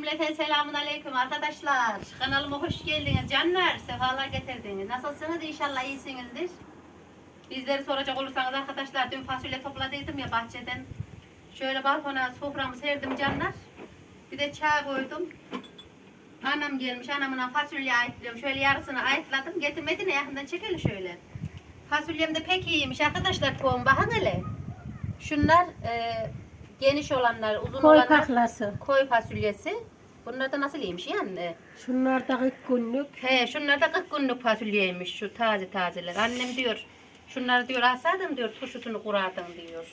Cümleten selamun aleyküm arkadaşlar. Kanalıma hoş geldiniz canlar. Sefalar getirdiniz. Nasılsınız? İnşallah iyisinizdir. Bizleri soracak olursanız arkadaşlar dün fasulye topladıydım ya bahçeden. Şöyle balkona soframı serdim canlar. Bir de çay koydum. Anam gelmiş. Anamına fasulye ayıtlıyorum. Şöyle yarısını ayıtladım. Getirmedi ne yakından çekelim şöyle. Fasulyem de pek iyiymiş arkadaşlar tohum. Bakın hele. Şunlar e, geniş olanlar, uzun Koy olanlar paklası. koy fasulyesi. Bunlar da nasıl iyiymiş yani? Şunlar da 40 günlük. He şunlar da 40 günlük fasulyeymiş şu taze tazeler. Annem diyor şunları diyor alsaydın diyor turşusunu kurardın diyor.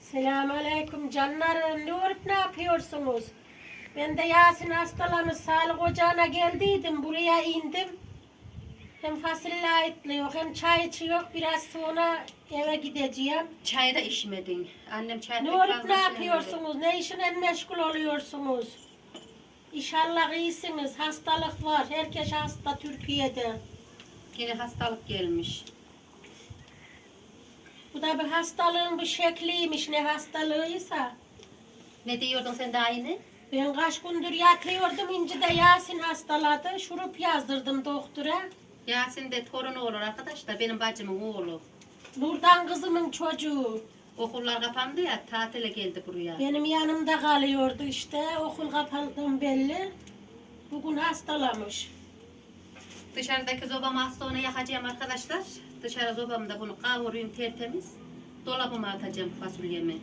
Selamun aleyküm canlarım. Ne olup ne yapıyorsunuz? Ben de Yasin hastalanmış sağlık ocağına geldiydim. Buraya indim. Hem fasulye ayıtlıyor hem çay içiyor. Biraz sonra eve gideceğim. Çayı da içmedin. Annem çay Ne pek olup fazla ne içmedi. yapıyorsunuz? Ne işine meşgul oluyorsunuz? İnşallah iyisiniz. Hastalık var. Herkes hasta Türkiye'de. Yine hastalık gelmiş. Bu da bir hastalığın bir şekliymiş. Ne hastalığıysa. Ne diyordun sen daha yine? Ben kaç gündür yatıyordum. İnci de Yasin hastaladı. Şurup yazdırdım doktora. Yasin de torunu olur arkadaşlar. Benim bacımın oğlu. Nurdan kızımın çocuğu. Okullar kapandı ya tatile geldi buraya. Benim yanımda kalıyordu işte. Okul kapalıdan belli. Bugün hastalamış. Dışarıdaki zobamı az sonra yakacağım arkadaşlar. Dışarı zobamda bunu kavuruyorum tertemiz. Dolabıma atacağım fasulyemi.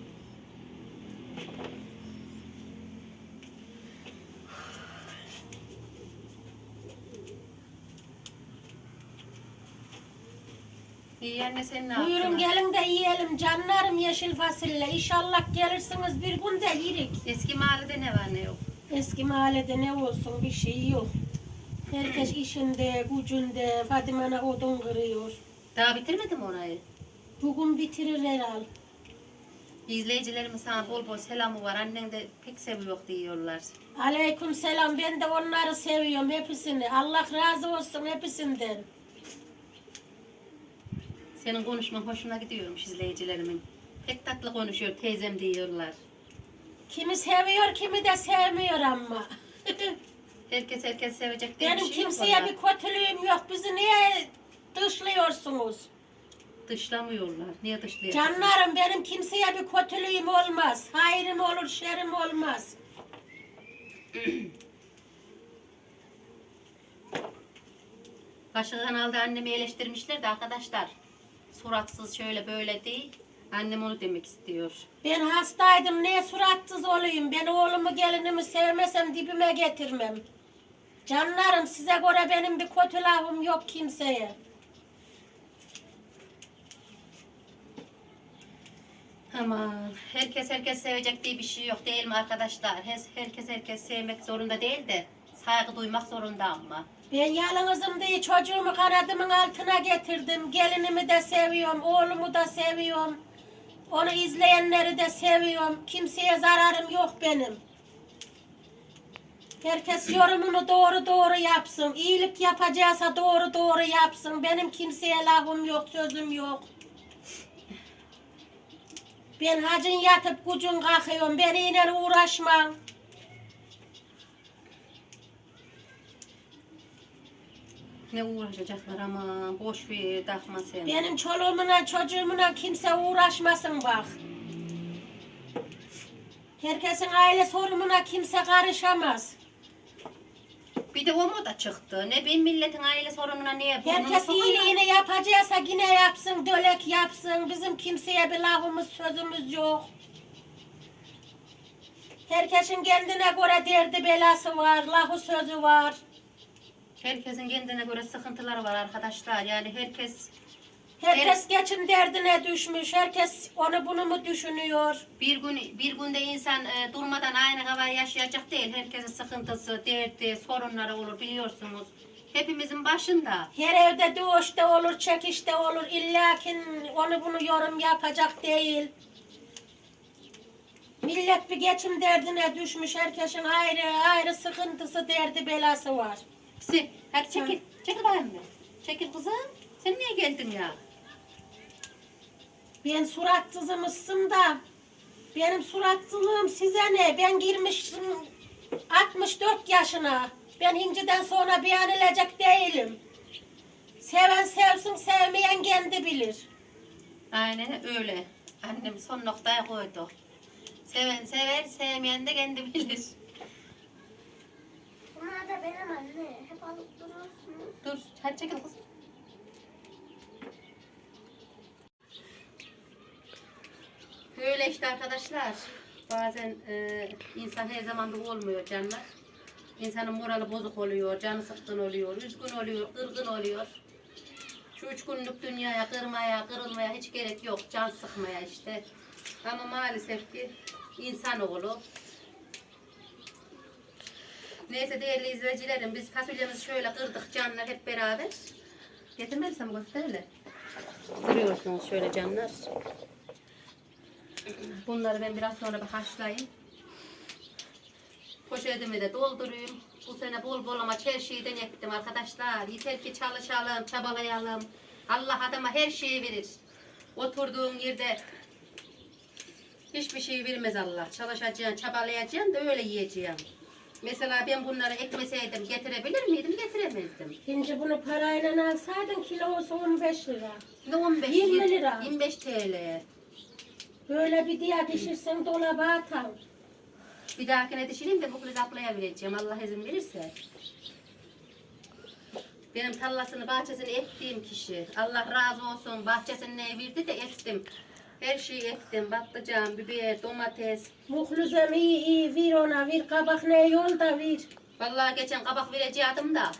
İyi anne sen ne Buyurun yaptın? gelin de yiyelim canlarım yeşil fasulye. İnşallah gelirsiniz bir gün de yirik. Eski mahallede ne var ne yok? Eski mahallede ne olsun bir şey yok. Herkes işinde, gücünde, Fadime'ne odun kırıyor. Daha bitirmedim orayı. Bugün bitirir herhal. İzleyicilerimizin sana bol bol selamı var. Annen de pek seviyor diyorlar. Aleyküm selam. Ben de onları seviyorum hepsini. Allah razı olsun hepsinden. Senin konuşman hoşuna gidiyormuş izleyicilerimin. Pek tatlı konuşuyor teyzem diyorlar. Kimi seviyor, kimi de sevmiyor ama. Herkes herkes sevecek diye Benim bir şey yok kimseye valla. bir kötülüğüm yok. Bizi niye dışlıyorsunuz? Dışlamıyorlar. Niye dışlıyor? Canlarım benim kimseye bir kötülüğüm olmaz. Hayrım olur, şerim olmaz. Başka kanalda annemi eleştirmişler de arkadaşlar. Suratsız şöyle böyle değil. Annem onu demek istiyor. Ben hastaydım. Niye suratsız olayım? Ben oğlumu gelinimi sevmesem dibime getirmem. Canlarım size göre benim bir kötü lafım yok kimseye. Aman herkes herkes sevecek diye bir şey yok değil mi arkadaşlar? Her- Herkes herkes sevmek zorunda değil de saygı duymak zorunda ama. Ben yalnızım diye çocuğumu kanadımın altına getirdim. Gelinimi de seviyorum, oğlumu da seviyorum. Onu izleyenleri de seviyorum. Kimseye zararım yok benim. Herkes yorumunu doğru doğru yapsın. İyilik yapacaksa doğru doğru yapsın. Benim kimseye lafım yok, sözüm yok. Ben hacın yatıp gücün kalkıyorum. Beniyle uğraşmam. Ne uğraşacaklar ama boş ver takma sen. Benim çoluğumla çocuğumla kimse uğraşmasın bak. Herkesin aile sorununa kimse karışamaz. Bir de o moda çıktı. Ne ben milletin aile sorununa niye burnunu Herkes iyiliğini yapacaksa yine yapsın, dölek yapsın. Bizim kimseye bir lafımız, sözümüz yok. Herkesin kendine göre derdi belası var, lafı sözü var. Herkesin kendine göre sıkıntıları var arkadaşlar. Yani herkes Herkes geçim derdine düşmüş. Herkes onu bunu mu düşünüyor? bir gün bir günde insan e, durmadan aynı havayı yaşayacak değil. Herkesin sıkıntısı, derdi, sorunları olur biliyorsunuz. Hepimizin başında. Her evde doğuşta olur, çekişte olur. İllakin onu bunu yorum yapacak değil. Millet bir geçim derdine düşmüş. Herkesin ayrı ayrı sıkıntısı, derdi, belası var. Hepsi. Hadi çekil. Çekil bakayım bir. Çekil kızım. Sen niye geldin ya? Ben suratsızımızsın da benim suratsızlığım size ne? Ben girmişim 64 yaşına. Ben inciden sonra beğenilecek değilim. Seven sevsin, sevmeyen kendi bilir. Aynen öyle. Annem son noktaya koydu. Seven sever, sevmeyen de kendi bilir. Bunlar benim anne. Hep alıp duruyorsunuz. Dur, hadi çekil kız. Böyle işte arkadaşlar. Bazen e, insan her zaman da olmuyor canlar. İnsanın morali bozuk oluyor, canı sıkkın oluyor, üzgün oluyor, kırgın oluyor. Şu üç günlük dünyaya kırmaya, kırılmaya hiç gerek yok. Can sıkmaya işte. Ama maalesef ki insanoğlu Neyse değerli izleyicilerim biz fasulyemizi şöyle kırdık canlar hep beraber. Getirmezsem gösterelim. Kırıyorsunuz şöyle canlar. Bunları ben biraz sonra bir haşlayayım. Poşetimi de doldurayım. Bu sene bol bol ama her şeyden ettim arkadaşlar. Yeter ki çalışalım, çabalayalım. Allah adama her şeyi verir. Oturduğun yerde hiçbir şey vermez Allah. Çalışacaksın, çabalayacaksın da öyle yiyeceksin. Mesela ben bunları ekmeseydim getirebilir miydim? Getiremezdim. Şimdi bunu parayla alsaydın kilosu 15 lira. Ne 15 20 lira. 25 TL. Böyle bir diye pişirsen dolaba atar. Bir dahakine düşüreyim de bu kız aplayabileceğim Allah izin verirse. Benim tarlasını, bahçesini ektiğim kişi. Allah razı olsun. Bahçesini ne verdi de ektim. Her şeyi ektim. Patlıcan, biber, domates. Muhluzem iyi iyi vir ona vir kabak ne yolda vir. Vallahi geçen kabak verecektim da.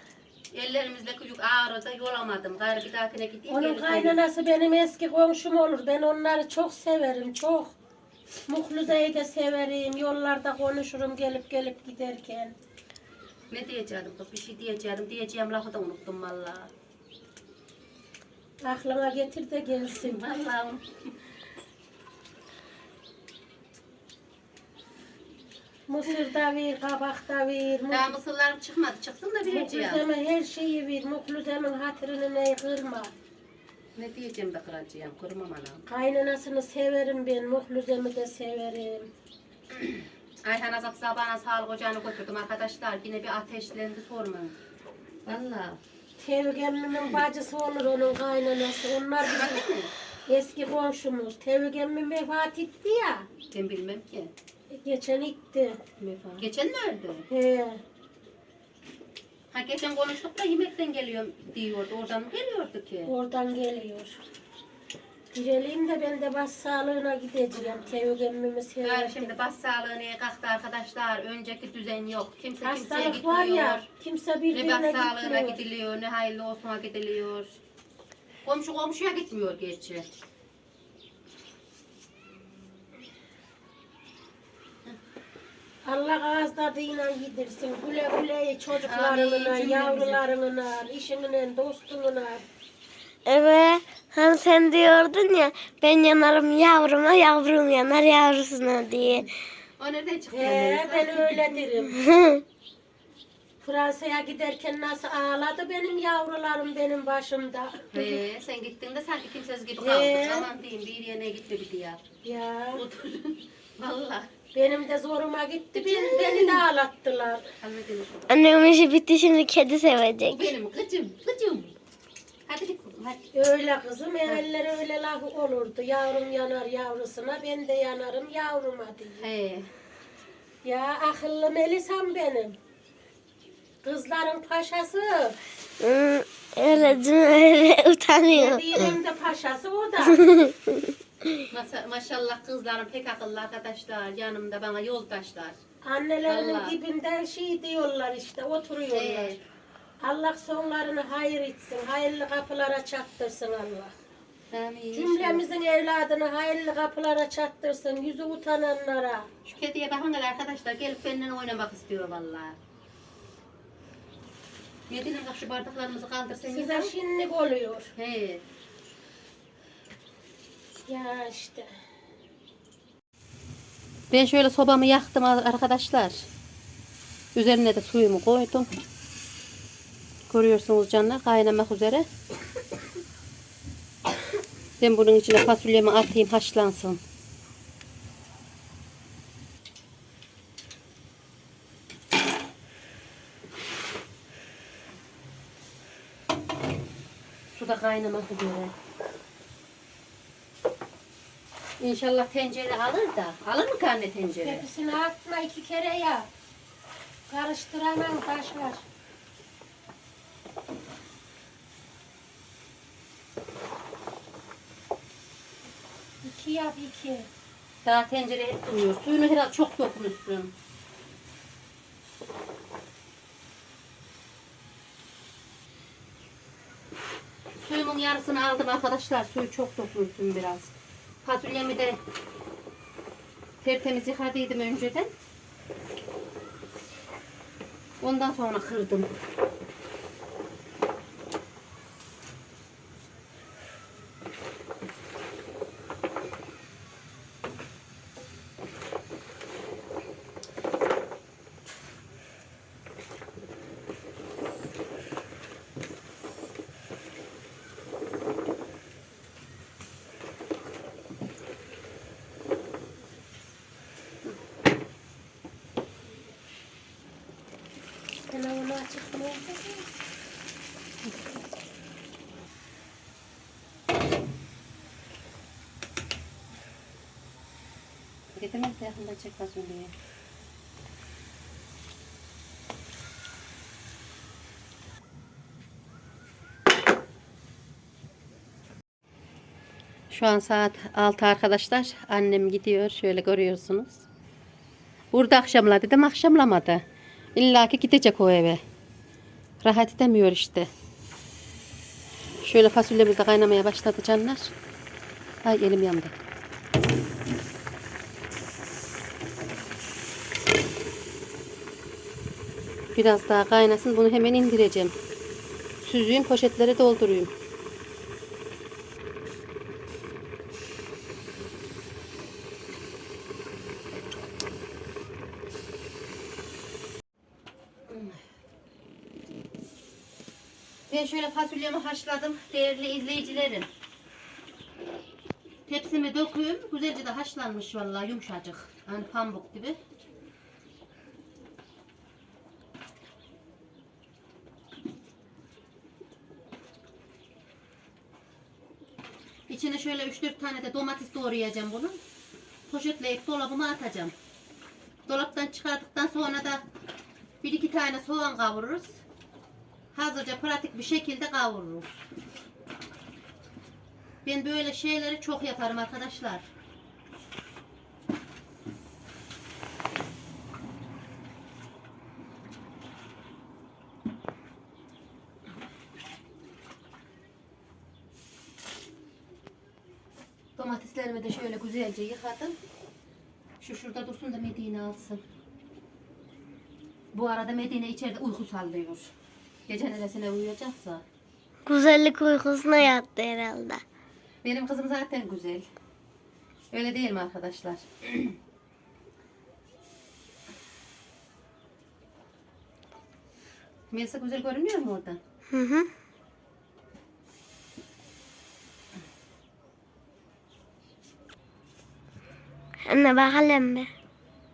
Ellerimizle küçük ağrıdı, yolamadım. Gayrı bir dahakine gideyim. Onun gelip kaynanası benim eski komşum olur. Ben onları çok severim çok. Muhluze'yi de severim. Yollarda konuşurum gelip gelip giderken. Ne diyeceğim kız? Bir şey diyeceğim. Diyeceğim lafı da unuttum vallahi. Aklına getir de gelsin. Vallahi unuttum. Mısır da ver, kabak da ver. Daha mısırlarım çıkmadı. Çıksın da vereceğim. Muhluzeme her şeyi ver. Muhluzemin hatırını ne kırma. Ne diyeceğim de kıracağım. Kırmam anam. Kaynanasını severim ben. Muhluzemi de severim. Ayhan Azat sabahına sağlık ocağına götürdüm arkadaşlar. Yine bir ateşlendi sormayın. Valla. Tevfik emmimin bacısı olur onun kaynanası. Onlar bizim eski komşumuz. Tevfik emmim vefat etti ya. Ben bilmem ki. Geçen gitti. Geçen mi öldü? He. Ha geçen konuştuk da yemekten geliyorum diyordu. Oradan mı geliyordu ki? Oradan geliyor. Girelim de ben de bas sağlığına gideceğim. Tevfik emmimi severim. şimdi bas sağlığına kalktı arkadaşlar. Önceki düzen yok. Kimse kimseye Hastalık gitmiyor. var ya. Kimse Ne bas sağlığına gitmiyor. gidiliyor, ne hayırlı olsuna gidiliyor. Komşu komşuya gitmiyor gerçi. Allah ağız tadıyla yedirsin. Güle güle çocuklarına, yavrularına, işinle, dostluğuna. Evet. Hani sen diyordun ya ben yanarım yavruma yavrum yanar yavrusuna diye. O nereden çıktı? He, ben öyle derim. Fransa'ya giderken nasıl ağladı benim yavrularım benim başımda. He, sen gittiğinde sanki kimsesiz gibi He. kaldık. Aman diyeyim bir yere gitti bir diye. Ya. Valla. Benim de zoruma gitti. Beni, beni de ağlattılar. Annemin işi bitti şimdi kedi sevecek. Bu benim kızım, kızım. Hadi kızım, hadi. Öyle kızım eller öyle lafı olurdu. Yavrum yanar yavrusuna ben de yanarım yavruma diye. He. Ya akıllı Melisam benim. Kızların paşası. Hmm, Öyle değil mi? Öyle utanıyor. Benim de paşası o da. Masa- maşallah kızlarım pek akıllı arkadaşlar. Yanımda bana yoldaşlar. Annelerinin Vallahi. dibinde şey diyorlar işte oturuyorlar. He. Allah sonlarını hayır etsin. Hayırlı kapılara çattırsın Allah. Amin. Cümlemizin evladını hayırlı kapılara çattırsın. Yüzü utananlara. Şu kediye bakın hele arkadaşlar gelip benimle oynamak istiyor vallahi. Medine bak şu bardaklarımızı kaldırsan Size şinlik oluyor. He. İşte. Ben şöyle sobamı yaktım arkadaşlar. Üzerine de suyumu koydum. Görüyorsunuz canlar kaynamak üzere. Ben bunun içine fasulyemi atayım haşlansın. Su da kaynamak üzere. İnşallah tencere alır da. Alır mı ki anne tencere? Hepsini atma iki kere ya. Karıştıramam taşlar. İki yap iki. Daha tencere hep duruyor. Suyunu herhalde çok dökmüşsün. Suyumun yarısını aldım arkadaşlar. Suyu çok dökmüşsün biraz. Fasulyemi de tertemiz yıkadıydım önceden. Ondan sonra kırdım. Ben onu açık mı Getirmez de yakında çek fasulyeyi. Şu an saat 6 arkadaşlar. Annem gidiyor. Şöyle görüyorsunuz. Burada akşamla dedim akşamlamadı. İlla ki gidecek o eve. Rahat edemiyor işte. Şöyle fasulyemiz de kaynamaya başladı canlar. Ay elim yandı. Biraz daha kaynasın. Bunu hemen indireceğim. Süzeyim poşetlere doldurayım. Ben şöyle fasulyemi haşladım değerli izleyicilerim. Tepsime döküyorum. Güzelce de haşlanmış vallahi yumuşacık. Hani pamuk gibi. İçine şöyle 3-4 tane de domates doğrayacağım bunun. Poşetleyip dolabıma atacağım. Dolaptan çıkardıktan sonra da bir iki tane soğan kavururuz. Hazırca pratik bir şekilde kavururuz. Ben böyle şeyleri çok yaparım arkadaşlar. Domateslerimi de şöyle güzelce yıkadım. Şu şurada dursun da Medine alsın. Bu arada Medine içeride uyku sallıyor. Gece neresine uyuyacaksa. Güzellik uykusuna yattı herhalde. Benim kızım zaten güzel. Öyle değil mi arkadaşlar? Melisa güzel görünüyor mu oradan? Hı hı. Anne bakalım bir.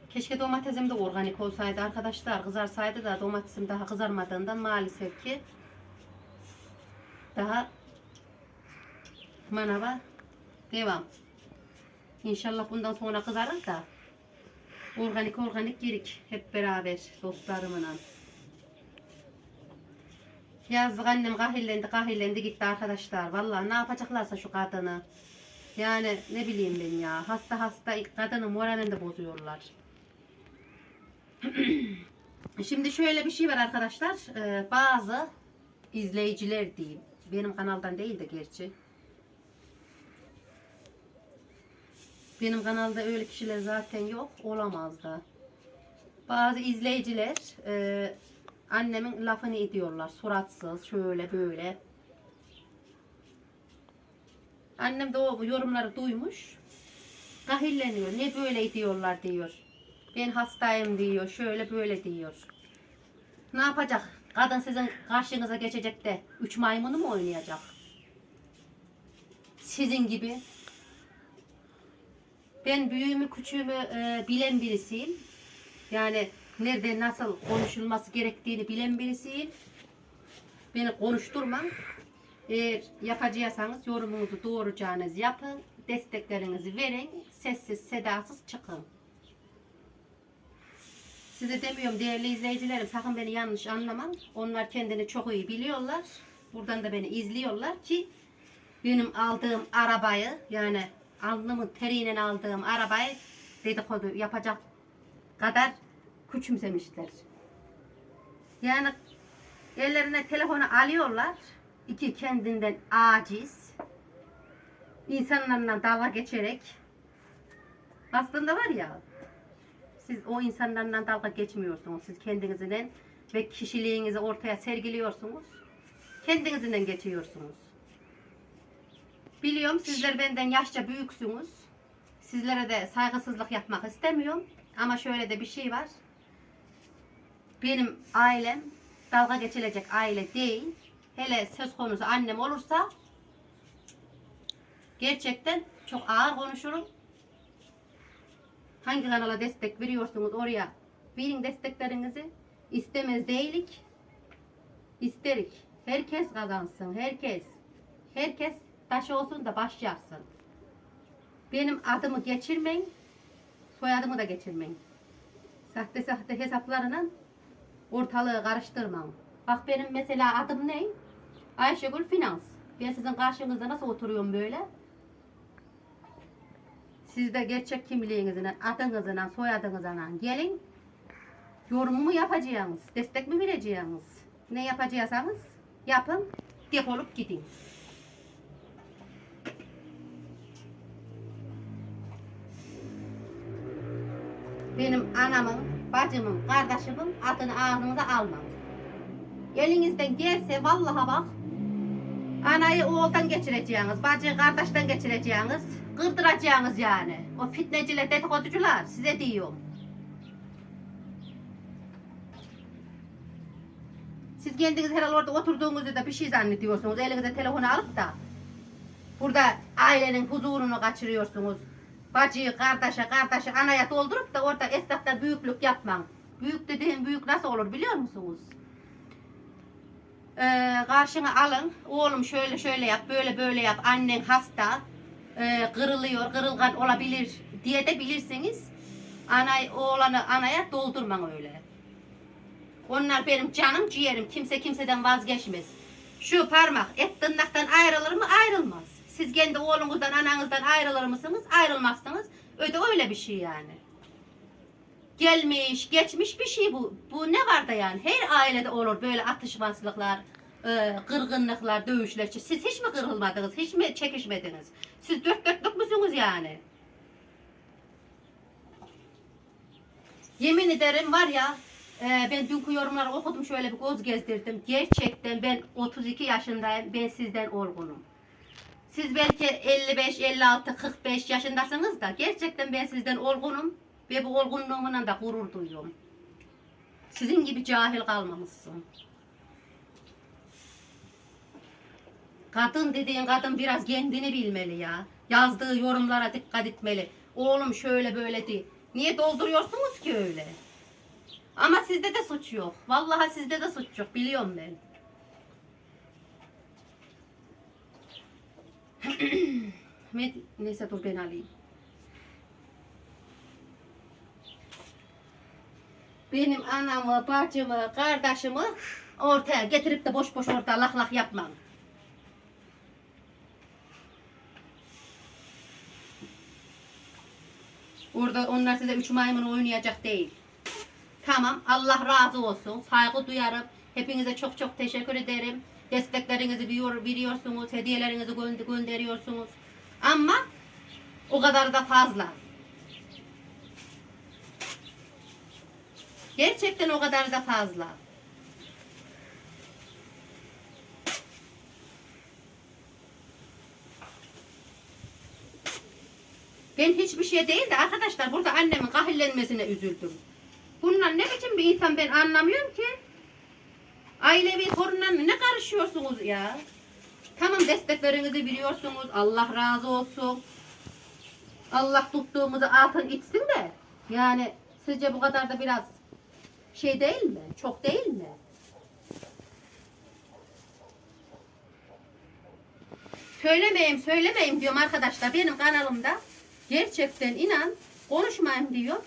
Keşke domatesim de organik olsaydı arkadaşlar. Kızarsaydı da domatesim daha kızarmadığından maalesef ki daha manava devam. İnşallah bundan sonra kızarır da organik organik girik hep beraber dostlarımla. Yazdık annem kahillendi kahillendi gitti arkadaşlar. Vallahi ne yapacaklarsa şu kadını. Yani ne bileyim ben ya. Hasta hasta kadının moralini de bozuyorlar. Şimdi şöyle bir şey var arkadaşlar. Ee, bazı izleyiciler diyeyim. Benim kanaldan değil de gerçi. Benim kanalda öyle kişiler zaten yok. Olamaz da. Bazı izleyiciler e, annemin lafını ediyorlar. Suratsız şöyle böyle. Annem de o yorumları duymuş. Kahilleniyor. Ne böyle ediyorlar diyor. Ben hastayım diyor. Şöyle böyle diyor. Ne yapacak? Kadın sizin karşınıza geçecek de üç maymunu mu oynayacak? Sizin gibi. Ben büyüğümü küçüğümü e, bilen birisiyim. Yani nerede nasıl konuşulması gerektiğini bilen birisiyim. Beni konuşturma. Eğer yapacaksanız yorumunuzu doğrucağınız yapın. Desteklerinizi verin. Sessiz sedasız çıkın. Size demiyorum değerli izleyicilerim sakın beni yanlış anlamayın. Onlar kendini çok iyi biliyorlar. Buradan da beni izliyorlar ki benim aldığım arabayı yani alnımın teriyle aldığım arabayı dedikodu yapacak kadar küçümsemişler. Yani ellerine telefonu alıyorlar. İki kendinden aciz. insanlarla dalga geçerek aslında var ya siz o insanlarla dalga geçmiyorsunuz. Siz kendinizden ve kişiliğinizi ortaya sergiliyorsunuz. Kendinizden geçiyorsunuz. Biliyorum sizler benden yaşça büyüksünüz. Sizlere de saygısızlık yapmak istemiyorum. Ama şöyle de bir şey var. Benim ailem dalga geçilecek aile değil. Hele söz konusu annem olursa gerçekten çok ağır konuşurum. Hangi kanala destek veriyorsunuz oraya verin desteklerinizi. İstemez değilik. İsterik. Herkes kazansın. Herkes. Herkes taş olsun da baş. Benim adımı geçirmeyin. Soyadımı da geçirmeyin. Sahte sahte hesaplarla ortalığı karıştırmam. Bak benim mesela adım ne? Ayşegül Finans. Ben sizin karşınızda nasıl oturuyorum böyle? Siz de gerçek kimliğinizle, adınızla, soyadınızla gelin. Yorumumu yapacaksınız. Destek mi vereceksiniz? Ne yapacaksanız yapın. Defolup gidin. Benim anamın, bacımın, kardeşimin adını ağzınıza almam. Elinizden gelse vallahi bak Anayı oğuldan geçireceğiniz, bacı kardeşten geçireceğiniz, kırdıracağınız yani. O fitneciler, dedikoducular size diyorum. Siz kendiniz herhalde orada oturduğunuzda da bir şey zannediyorsunuz. Elinize telefonu alıp da burada ailenin huzurunu kaçırıyorsunuz. Bacıyı, kardeşe, kardeşi, anaya doldurup da orada esnafta büyüklük yapmam. Büyük dediğim büyük nasıl olur biliyor musunuz? Ee, karşına alın. Oğlum şöyle şöyle yap, böyle böyle yap. Annen hasta, ee, kırılıyor, kırılgan olabilir diye de bilirsiniz. Anay, oğlanı anaya doldurman öyle. Onlar benim canım ciğerim. Kimse kimseden vazgeçmez. Şu parmak et tırnaktan ayrılır mı? Ayrılmaz. Siz kendi oğlunuzdan, ananızdan ayrılır mısınız? Ayrılmazsınız. Öyle öyle bir şey yani. Gelmiş, geçmiş bir şey bu. Bu ne var da yani? Her ailede olur böyle atışmazlıklar, e, kırgınlıklar, dövüşler. Siz hiç mi kırılmadınız? Hiç mi çekişmediniz? Siz dört dörtlük müsünüz yani? Yemin ederim var ya e, ben dünkü yorumları okudum şöyle bir göz gezdirdim. Gerçekten ben 32 yaşındayım. Ben sizden olgunum. Siz belki 55, 56, 45 yaşındasınız da gerçekten ben sizden olgunum ve bu olgunluğumla da gurur duyuyorum. Sizin gibi cahil kalmamışsın. Kadın dediğin kadın biraz kendini bilmeli ya. Yazdığı yorumlara dikkat etmeli. Oğlum şöyle böyle değil. Niye dolduruyorsunuz ki öyle? Ama sizde de suç yok. Vallahi sizde de suç yok. Biliyorum ben. Neyse dur ben alayım. Benim anamı, bacımı, kardeşimi ortaya getirip de boş boş orada lak lak yapmam. Orada onlar size üç maymun oynayacak değil. Tamam Allah razı olsun. Saygı duyarım. Hepinize çok çok teşekkür ederim. Desteklerinizi veriyor, veriyorsunuz. Hediyelerinizi gö- gönderiyorsunuz. Ama o kadar da fazla. Gerçekten o kadar da fazla. Ben hiçbir şey değil de arkadaşlar burada annemin kahillenmesine üzüldüm. Bunlar ne biçim bir insan ben anlamıyorum ki. Ailevi sorunlarla ne karışıyorsunuz ya? Tamam desteklerinizi biliyorsunuz. Allah razı olsun. Allah tuttuğumuzu altın içsin de. Yani sizce bu kadar da biraz şey değil mi? Çok değil mi? Söylemeyeyim, söylemeyeyim diyorum arkadaşlar. Benim kanalımda gerçekten inan konuşmayayım diyor.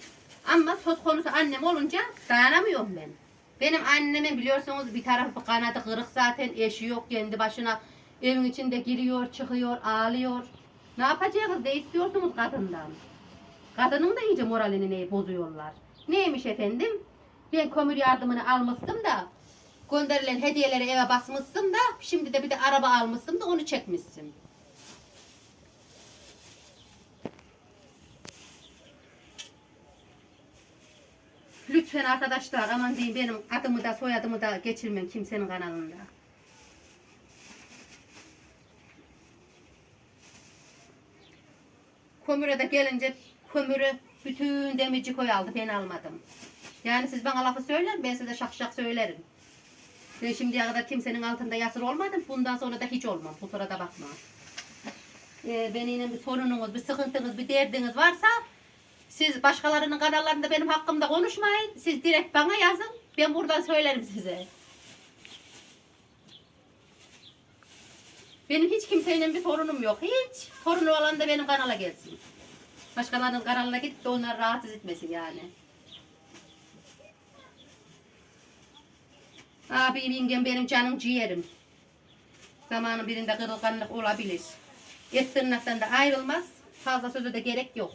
Ama söz konusu annem olunca dayanamıyorum ben. Benim annemin biliyorsunuz bir tarafı kanadı kırık zaten eşi yok kendi başına evin içinde giriyor çıkıyor ağlıyor. Ne yapacağız ne istiyorsunuz kadından? Kadının da iyice moralini neyi bozuyorlar. Neymiş efendim? Ben kömür yardımını almıştım da gönderilen hediyeleri eve basmışsın da şimdi de bir de araba almışsın da onu çekmişsin. Lütfen arkadaşlar aman diyeyim benim adımı da soyadımı da geçirmem kimsenin kanalında. Kömüre de gelince kömürü bütün demirci koy aldı ben almadım. Yani siz bana lafı söyler ben size şak şak söylerim. Ben şimdiye kadar kimsenin altında yasır olmadım. Bundan sonra da hiç olmam. Bu sırada bakma. Ee, benim bir sorununuz, bir sıkıntınız, bir derdiniz varsa siz başkalarının kanallarında benim hakkımda konuşmayın. Siz direkt bana yazın. Ben buradan söylerim size. Benim hiç kimseyle bir sorunum yok. Hiç. Sorunu olan da benim kanala gelsin. Başkalarının kanalına gidip de onları rahatsız etmesin yani. Abim yengem benim canım ciğerim. Zamanın birinde kırılganlık olabilir. Et tırnaktan da ayrılmaz. Fazla söze de gerek yok.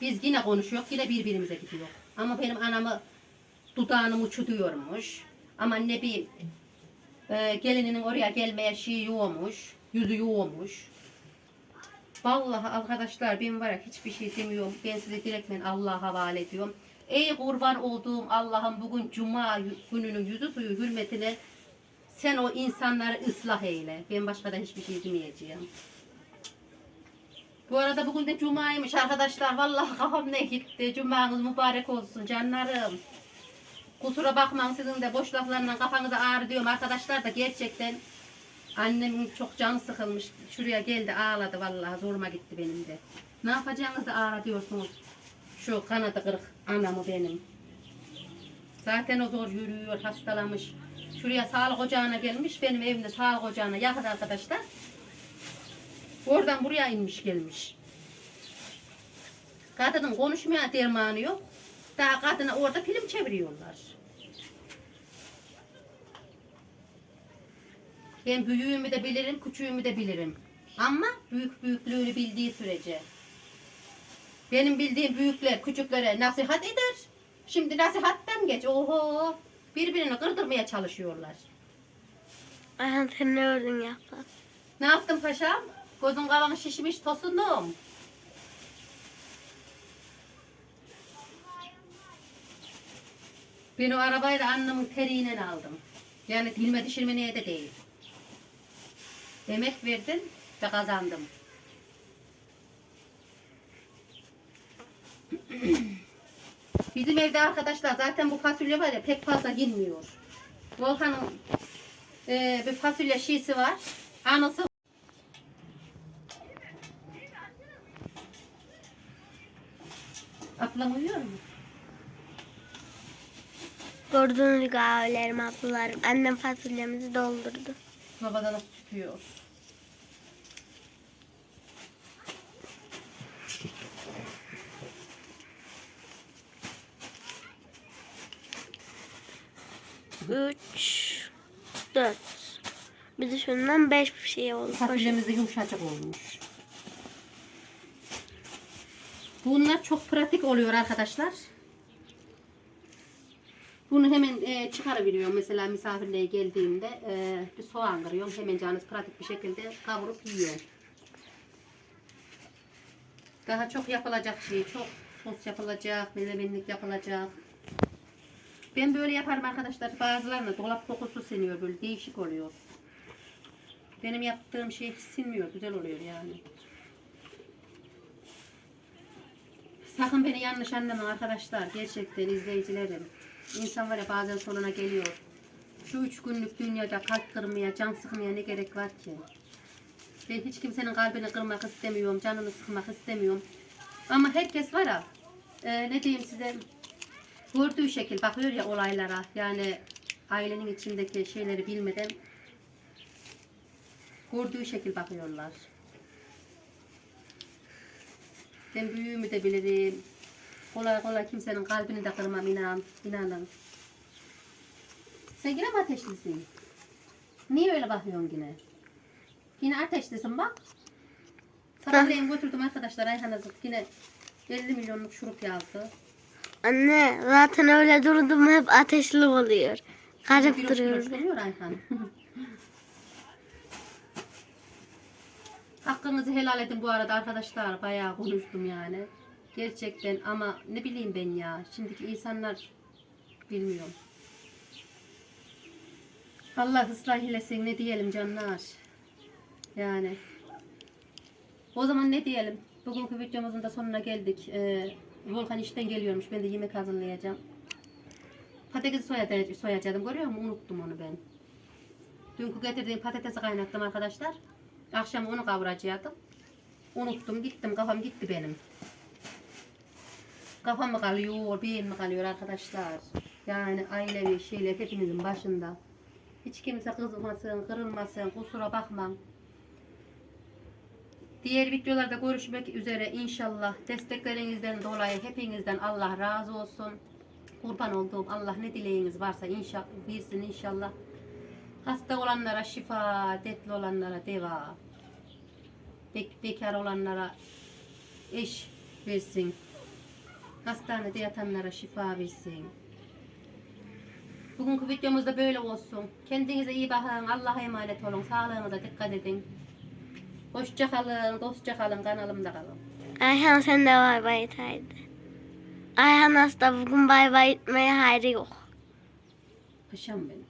Biz yine konuşuyor, yine birbirimize gidiyor. Ama benim anamı dudağını uçutuyormuş. Ama ne bir e, gelininin oraya gelmeye şey yoğmuş, yüzü yoğmuş. Vallahi arkadaşlar ben var ya hiçbir şey demiyorum. Ben size direktmen Allah'a havale ediyorum. Ey kurban olduğum Allah'ım bugün cuma gününün yüzü suyu hürmetine sen o insanları ıslah eyle. Ben başka da hiçbir şey demeyeceğim. Bu arada bugün de cumaymış arkadaşlar. Vallahi kafam ne gitti. Cumanız mübarek olsun canlarım. Kusura bakmayın sizin de boş laflarla kafanızı ağrı diyorum arkadaşlar da gerçekten annemin çok canı sıkılmış. Şuraya geldi ağladı vallahi zoruma gitti benim de. Ne yapacağınızı ağla diyorsunuz. Şu kanadı kırık anamı benim. Zaten o zor yürüyor, hastalamış. Şuraya sağlık ocağına gelmiş. Benim evimde sağlık ocağına yakın arkadaşlar. Oradan buraya inmiş gelmiş. Kadının konuşmaya dermanı yok. Daha kadına orada film çeviriyorlar. Ben büyüğümü de bilirim, küçüğümü de bilirim. Ama büyük büyüklüğünü bildiği sürece. Benim bildiğim büyükler küçüklere nasihat eder. Şimdi nasihatten geç. Oho. Birbirini kırdırmaya çalışıyorlar. Ayhan sen ne ördün yaprak? Ne yaptın paşam? Gözün kalanı şişmiş tosunum. Ben o arabayı da annemin teriyle aldım. Yani dilme düşürmeye de değil. Emek verdim ve kazandım. Bizim evde arkadaşlar zaten bu fasulye var ya pek fazla girmiyor. Volkan'ın e, bir fasulye şişi var. Anası Ablam uyuyor mu? Gördüğünüz gibi abilerim, ablalarım. Annem fasulyemizi doldurdu. Babadan tutuyor? Üç, dört. Bir de şundan beş bir şey oldu. Fasulyemiz de yumuşacık olmuş. Bunlar çok pratik oluyor arkadaşlar. Bunu hemen e, çıkarıveriyorum mesela misafirliğe geldiğimde e, bir soğan kırıyorum. Hemen canınız pratik bir şekilde kavurup yiyorum. Daha çok yapılacak şey, çok sos yapılacak, melemenlik yapılacak. Ben böyle yaparım arkadaşlar. Bazılarına dolap kokusu siniyor böyle değişik oluyor. Benim yaptığım şey hiç sinmiyor. Güzel oluyor yani. Sakın beni yanlış anlamayın arkadaşlar. Gerçekten izleyicilerim. İnsan var ya bazen sonuna geliyor. Şu üç günlük dünyada kalp kırmaya, can sıkmaya ne gerek var ki? Ben hiç kimsenin kalbini kırmak istemiyorum, canını sıkmak istemiyorum. Ama herkes var ya, e, ne diyeyim size, gördüğü şekil bakıyor ya olaylara. Yani ailenin içindeki şeyleri bilmeden gördüğü şekil bakıyorlar. Ben büyüğümü de bilirim. Kolay kolay kimsenin kalbini de kırmam inan, inanın. Sen yine mi ateşlisin? Niye öyle bakıyorsun yine? Yine ateşlisin bak. Sabahleyin götürdüm arkadaşlar Ayhan'a yine 50 milyonluk şurup yazdı. Anne zaten öyle durdum hep ateşli oluyor. Garip duruyor. Ayhan. Hakkınızı helal edin bu arada arkadaşlar. Bayağı konuştum yani. Gerçekten ama ne bileyim ben ya. Şimdiki insanlar bilmiyorum. Allah ıslah eylesin ne diyelim canlar. Yani. O zaman ne diyelim? Bugünkü videomuzun da sonuna geldik. Ee, Volkan işten geliyormuş. Ben de yemek hazırlayacağım. Patates soya- soyacaktım. Görüyor musun? Unuttum onu ben. Dünkü getirdiğim patatesi kaynattım arkadaşlar. Akşam onu kavuracaktım. Unuttum gittim. Kafam gitti benim. Kafam mı kalıyor, beyin mi kalıyor arkadaşlar? Yani ailevi şeyler hepimizin başında. Hiç kimse kızmasın, kırılmasın, kusura bakmam. Diğer videolarda görüşmek üzere inşallah. Desteklerinizden dolayı hepinizden Allah razı olsun. Kurban olduğum Allah ne dileğiniz varsa inşallah versin inşallah. Hasta olanlara şifa, dertli olanlara deva. Bek bekar olanlara eş versin. Hastanede yatanlara şifa versin. Bugünkü videomuz da böyle olsun. Kendinize iyi bakın. Allah'a emanet olun. Sağlığınıza dikkat edin. Hoşça kalın, dostça kalın, kanalımda kalın. Ayhan sen de bay bay et haydi. Ayhan hasta bugün bay bay etmeye hayrı yok. Paşam benim.